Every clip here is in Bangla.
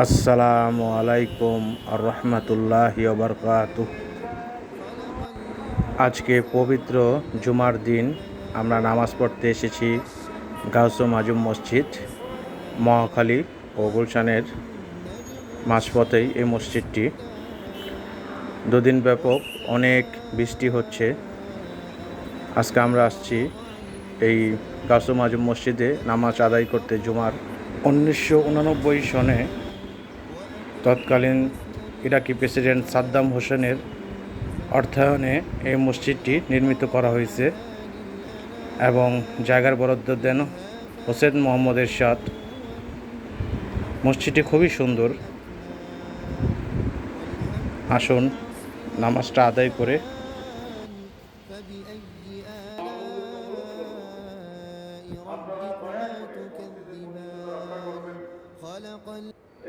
আসসালামু আলাইকুম আর রহমতুল্লাহ বরকাত আজকে পবিত্র জুমার দিন, আমরা নামাজ পড়তে এসেছি গাউসুম আজম মসজিদ, মহাখালী ও গুলশানের মাঝপথেই এই মসজিদটি। দুদিন ব্যাপক অনেক বৃষ্টি হচ্ছে। আজকে আমরা আসছি এই গাউসুম আজম মসজিদে নামাজ আদায় করতে জুমার। উনিশশো উননব্বই সনে তৎকালীন ইরাকি প্রেসিডেন্ট সাদ্দাম হোসেনের অর্থায়নে এই মসজিদটি নির্মিত করা হয়েছে এবং জায়গার বরাদ্দ দেন হোসেন মোহাম্মদ এরশাদ। মসজিদটি খুবই সুন্দর। আসুন, নামাজটা আদায় করে।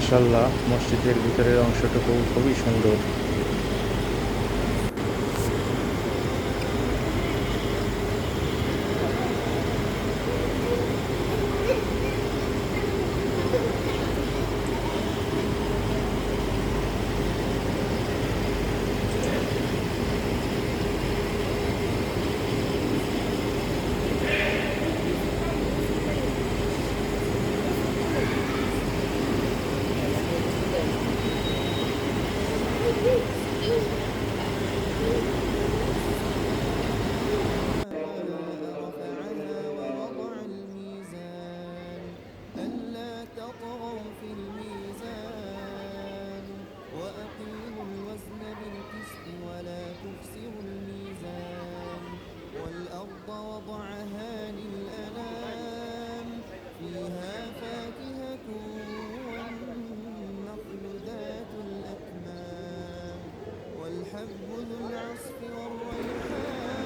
মাশাল্লাহ মসজিদের ভিতরের অংশটুকু খুবই সুন্দর।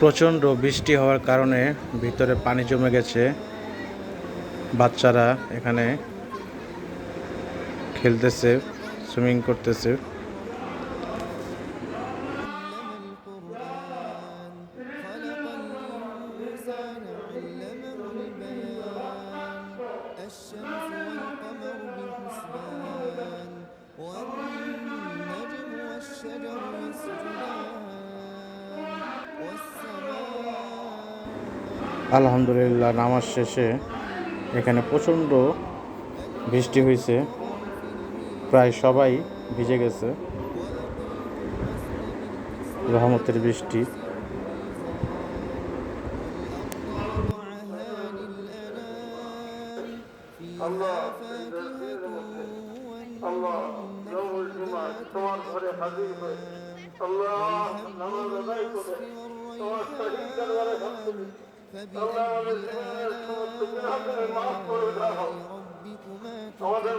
প্রচণ্ড বৃষ্টি হওয়ার কারণে ভিতরে পানি জমে গেছে বাচ্চারা এখানে খেলতেছে সুইমিং করতেছে علم القرآن خلق الإنسان علمه البيان الشمس আলহামদুলিল্লাহ নামাজ শেষে এখানে প্রচণ্ড বৃষ্টি হয়েছে প্রায় সবাই ভিজে গেছে রহমতের বৃষ্টি তোমার ঘরে হাজির হয়ে নামাজ তোমার শহীদ দরবারে আমাদের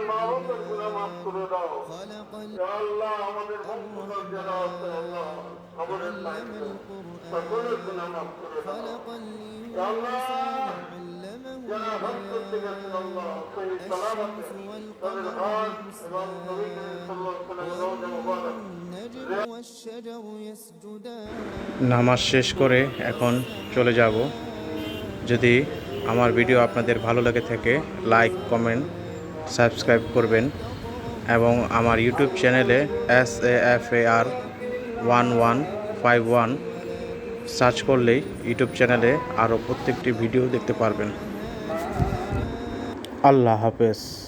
নামাজ শেষ করে এখন চলে যাব। যদি আমার ভিডিও আপনাদের ভালো লেগে থাকে লাইক কমেন্ট সাবস্ক্রাইব করবেন এবং আমার ইউটিউব চ্যানেলে S A F A R one one five one search করলেই ইউটিউব চ্যানেলে আরও প্রত্যেকটি ভিডিও দেখতে পারবেন। আল্লাহ হাফেজ।